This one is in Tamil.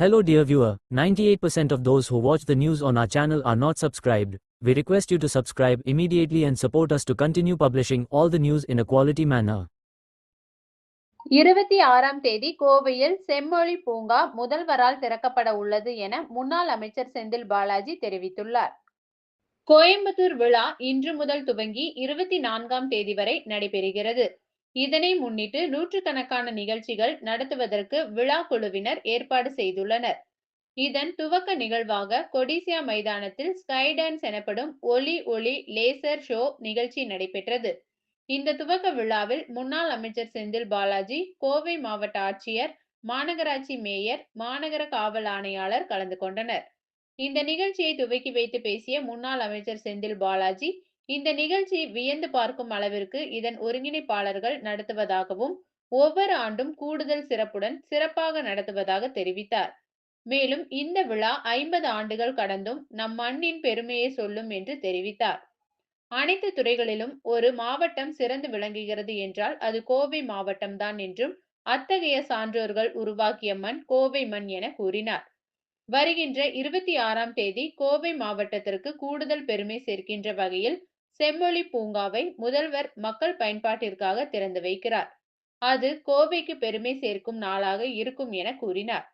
Hello dear viewer, 98% of those who watch the news on our channel are not subscribed. We request you to subscribe immediately and support us to continue publishing all the news in a quality manner. இருபத்தி ஆறாம் தேதி கோவையில் செம்மொழி பூங்கா முதல்வரால் திறக்கப்பட உள்ளது என முன்னாள் அமைச்சர் செந்தில் பாலாஜி தெரிவித்துள்ளார் கோயம்புத்தூர் விழா இன்று முதல் துவங்கி இருபத்தி நான்காம் தேதி வரை நடைபெறுகிறது இதனை முன்னிட்டு நூற்றுக்கணக்கான நிகழ்ச்சிகள் நடத்துவதற்கு விழா குழுவினர் ஏற்பாடு செய்துள்ளனர். இதன் துவக்க நிகழ்வாக கொடிசியா மைதானத்தில் ஸ்கை டான்ஸ் எனப்படும் ஒலி ஒளி லேசர் ஷோ நிகழ்ச்சி நடைபெற்றது. இந்த துவக்க விழாவில் முன்னாள் அமைச்சர் செந்தில் பாலாஜி கோவை மாவட்ட ஆட்சியர் மாநகராட்சி மேயர் மாநகர காவல் ஆணையாளர் கலந்து கொண்டனர். இந்த நிகழ்ச்சியை துவக்கி வைத்து பேசிய முன்னாள் அமைச்சர் செந்தில் பாலாஜி இந்த நிகழ்ச்சி வியந்து பார்க்கும் அளவிற்கு இதன் ஒருங்கிணைப்பாளர்கள் நடத்துவதாகவும் ஒவ்வொரு ஆண்டும் கூடுதல் சிறப்புடன் சிறப்பாக நடத்துவதாக தெரிவித்தார். மேலும் இந்த விழா ஐம்பது ஆண்டுகள் கடந்தும் நம் மண்ணின் பெருமையை சொல்லும் என்று தெரிவித்தார். அனைத்து துறைகளிலும் ஒரு மாவட்டம் சிறந்து விளங்குகிறது என்றால் அது கோவை மாவட்டம்தான் என்றும் அத்தகைய சான்றோர்கள் உருவாக்கிய மண் கோவை மண் என கூறினார். வருகின்ற இருபத்தி ஆறாம் தேதி கோவை மாவட்டத்திற்கு கூடுதல் பெருமை சேர்க்கின்ற வகையில் செம்மொழி பூங்காவை முதல்வர் மக்கள் பயன்பாட்டிற்காக திறந்து வைக்கிறார். அது கோவைக்கு பெருமை சேர்க்கும் நாளாக இருக்கும் என கூறினார்.